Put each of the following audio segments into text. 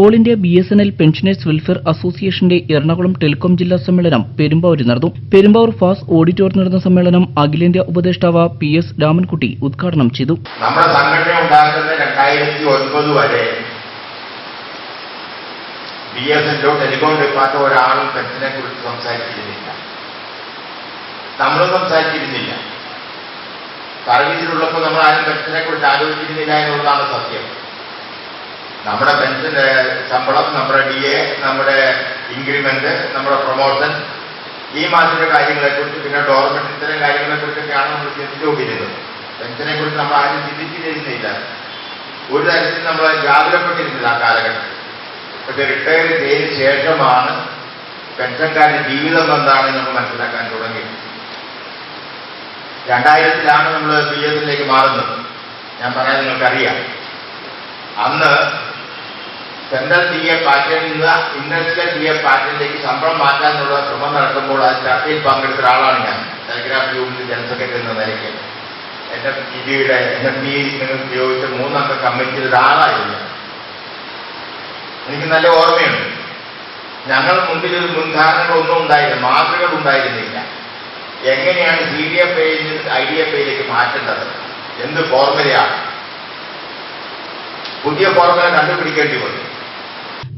All India B S N L pensioners welfare അസോസിയേഷന്റെ Ernakulam telecom ജില്ലാ സമ്മേളനം പെരുമ്പാവൂരിൽ നടന്നു. പെരുമ്പാവൂർ ഫാസ് ഓഡിറ്റോറിയത്തിൽ നടന്ന സമ്മേളനം അഖിലേന്ത്യാ ഉപദേഷ്ടാവ് പി എസ് രാമൻകുട്ടി ഉദ്ഘാടനം ചെയ്തു. നമ്മുടെ സംഘടന ഉണ്ടാക്കുന്ന രണ്ടായിരത്തി ഒൻപത് വരെ ബി എസ് എല്ലോ ടെലികോം ഡിപ്പാർട്ട്മെന്റ് ഒരാളും പെൻഷനെ കുറിച്ച് സംസാരിച്ചിരുന്നില്ല. നമ്മൾ സംസാരിച്ചിരുന്നില്ല. സർവീസിലുള്ളപ്പോൾ നമ്മൾ ആരും പെൻഷനെ കുറിച്ച് ആലോചിച്ചിരുന്നില്ല എന്നുള്ളതാണ് സത്യം. നമ്മുടെ പെൻഷന്റെ ശമ്പളം നമ്മുടെ ഡി എ നമ്മുടെ ഇൻക്രിമെന്റ് നമ്മുടെ പ്രൊമോഷൻ ഈ മാസത്തെ കാര്യങ്ങളെക്കുറിച്ച് പിന്നെ ഡോർമെന്റ് ഇത്തരം കാര്യങ്ങളെക്കുറിച്ചൊക്കെയാണ് നമ്മൾ ചിന്തിച്ചുകൊണ്ടിരുന്നത് പെൻഷനെ കുറിച്ച് നമ്മൾ ആരും ചിന്തിച്ചിരുന്നില്ല. ഒരു തരത്തിൽ നമ്മൾ ജാഗ്രതപ്പെട്ടിരുന്നില്ല ആ കാലഘട്ടത്തിൽ. പക്ഷെ റിട്ടയർ ചെയ്തതിന് ശേഷമാണ് പെൻഷൻകാരുടെ ജീവിതം എന്താണെന്ന് നമ്മൾ മനസ്സിലാക്കാൻ തുടങ്ങി രണ്ടായിരത്തിലാണ് നമ്മൾ പി എസിലേക്ക് മാറുന്നത്. ഞാൻ പറയാൻ നിങ്ങൾക്കറിയാം. അന്ന് സെൻട്രൽ ഡി എ പാറ്റേണിൽ നിന്ന് ഇൻഡസ്ട്രിയൽ ഡി എ പാറ്റേണിലേക്ക് ശമ്പളം മാറ്റാനുള്ള ശ്രമം നടത്തുമ്പോൾ ആ ചർച്ചയിൽ പങ്കെടുത്ത ഒരാളാണ് ഞാൻ. ടെലിഗ്രാഫ് യൂണിറ്റ് ജനറൽ സെക്രട്ടറി എന്ന നിലയ്ക്ക്. എൻ എഫ് ഡിയുടെ എൻ എഫ് ഡി ഉപയോഗിച്ച മൂന്നംഗ കമ്മിറ്റിയിൽ ഒരാളായിരുന്നു എനിക്ക് നല്ല ഓർമ്മയുണ്ട്. ഞങ്ങൾ മുമ്പിൽ ഒരു മുൻധാരണകളൊന്നും ഉണ്ടായില്ല മാതൃകൾ ഉണ്ടായിരുന്നില്ല. എങ്ങനെയാണ് സി ഡി എഫ് ഐയിൽ ഐ ഡി എഫ് ഐയിലേക്ക് മാറ്റേണ്ടത്? എന്ത് ഫോർമുലയാണ് പുതിയ ഫോർമുല കണ്ടുപിടിക്കേണ്ടി വന്നു.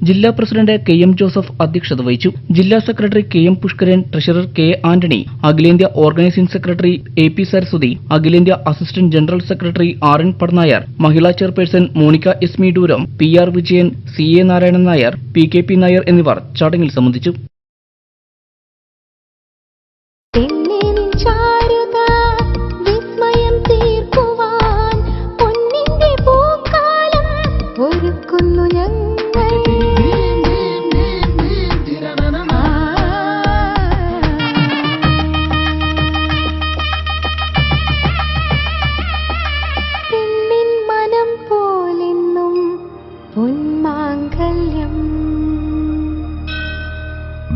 ജില്ലാ പ്രസിഡന്റ് കെ എം ജോസഫ് അധ്യക്ഷത വഹിച്ചു. ജില്ലാ secretary K M Pushkaran treasurer K Antony അഖിലേന്ത്യാ organising secretary A P Saraswathi അഖിലേന്ത്യാ assistant general secretary R N Patnair മഹിളാ ചെയർപേഴ്സൺ മോണിക്ക എസ് മി ഡൂരം P R Vijayan C A Narayanan Nair P K P Nair എന്നിവർ ചടങ്ങിൽ സംബന്ധിച്ചു. ഞങ്ങൾ.